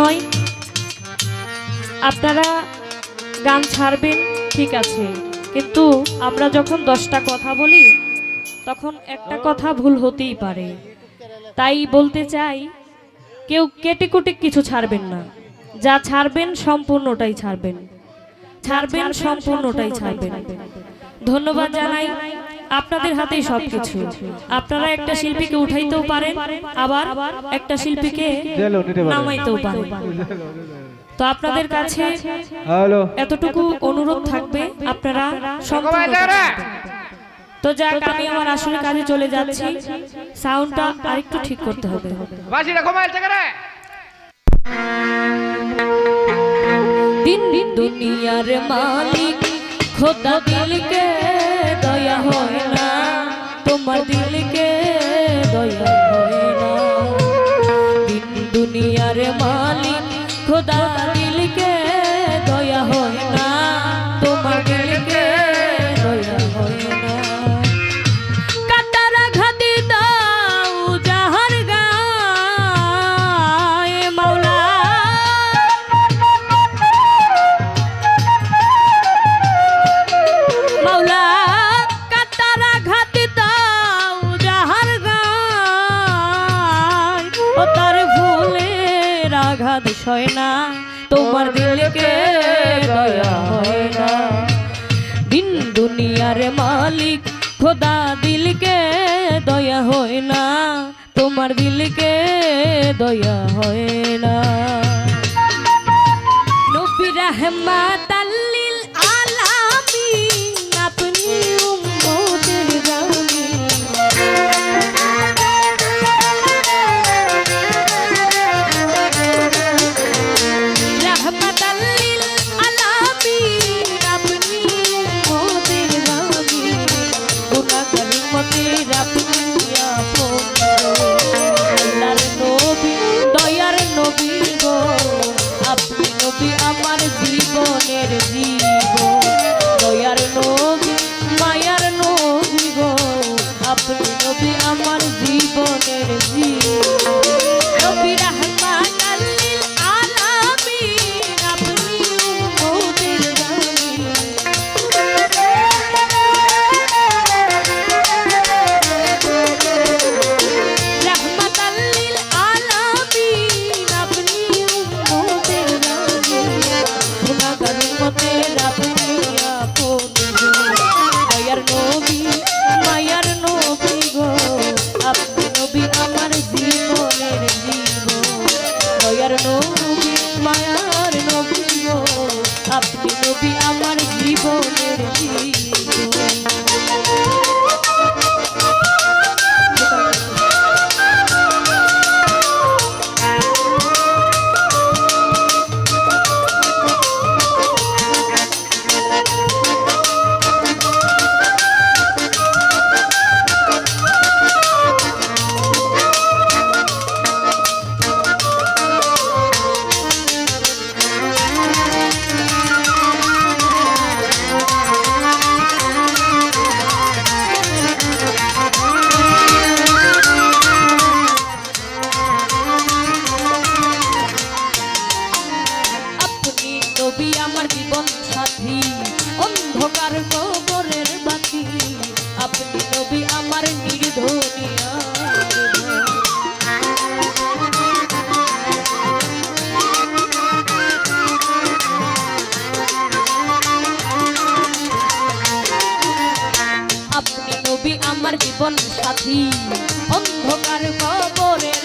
নয়। আপনারা গান ছাড়বেন ঠিক আছে। কিন্তু আমরা যখন দশটা কথা বলি তখন একটা কথা ভুল হতেই পারে। তাই বলতে চাই কেউ কেটে কুটে কিছু ছাড়বেন না। যা ছাড়বেন সম্পূর্ণটাই ছাড়বেন। ছাড়বেন সম্পূর্ণটাই ছাড়বেন। ধন্যবাদ জানাই। আপনাদের হাতেই সবকিছু। আপনারা একটা শিল্পীকে উঠাইতেও পারেন আবার একটা শিল্পীকে নামাইতেও পারেন। তো আপনাদের কাছে এতটুকু অনুরোধ থাকবে আপনারা। তো যাক আমি আমার আসলে কাজে চলে যাচ্ছি। সাউন্ডটা আরেকটু ঠিক করতে হবে। দিন দিন দুনিয়ার মালিক খোদা দিলকে দয়া হয় না তোমার দিলকে দয়া হয় না। দিন দুনিয়ার মালিক খোদা দিলকে সয় না, তোমার দিলকে দয়া হয় না। দিন দুনিয়ার মালিক, খোদা দিলকে দয়া হয় না, তোমার দিলকে দয়া হয় না। নবী রহমাত জীবন সাথী অন্ধকার কবরের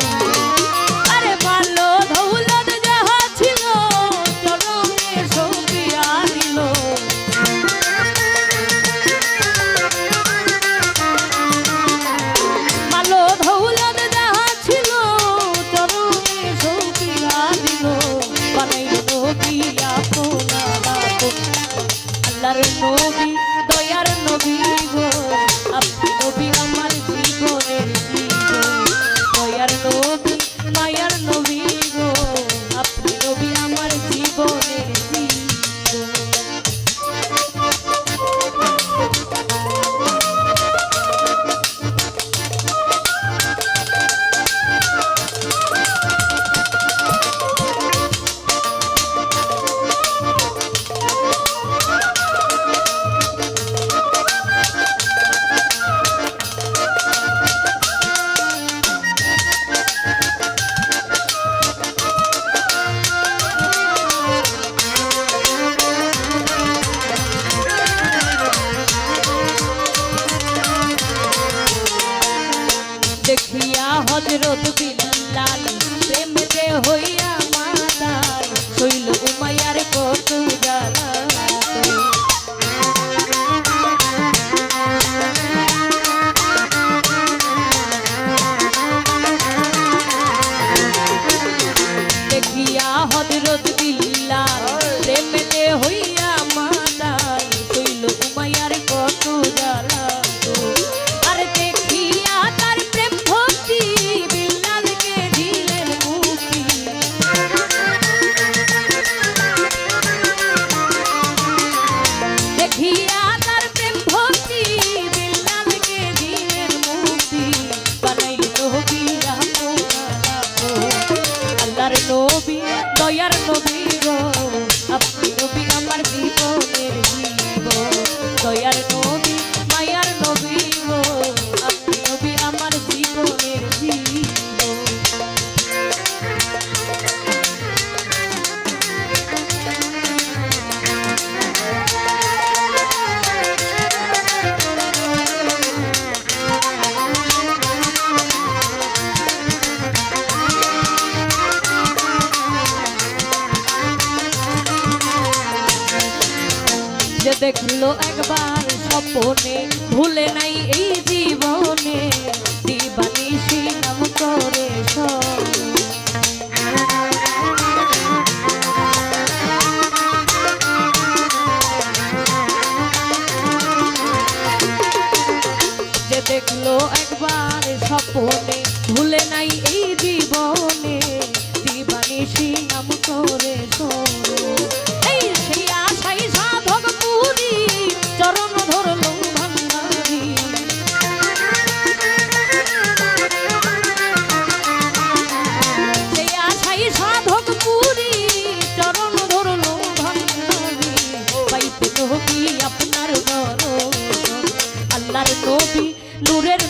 হইয়া হজরত বিলাল প্রেমতে হইয়া মাতাল শৈল উমায়ার কত জ্বালা হজরত বিলাল দেখল একবার সপনে ভুলে নাই এই জীবনে যে দেখল একবার স্বপনে, ভুলে নাই এই জীবনে দিবানিশি নাম করে সব। Look Lure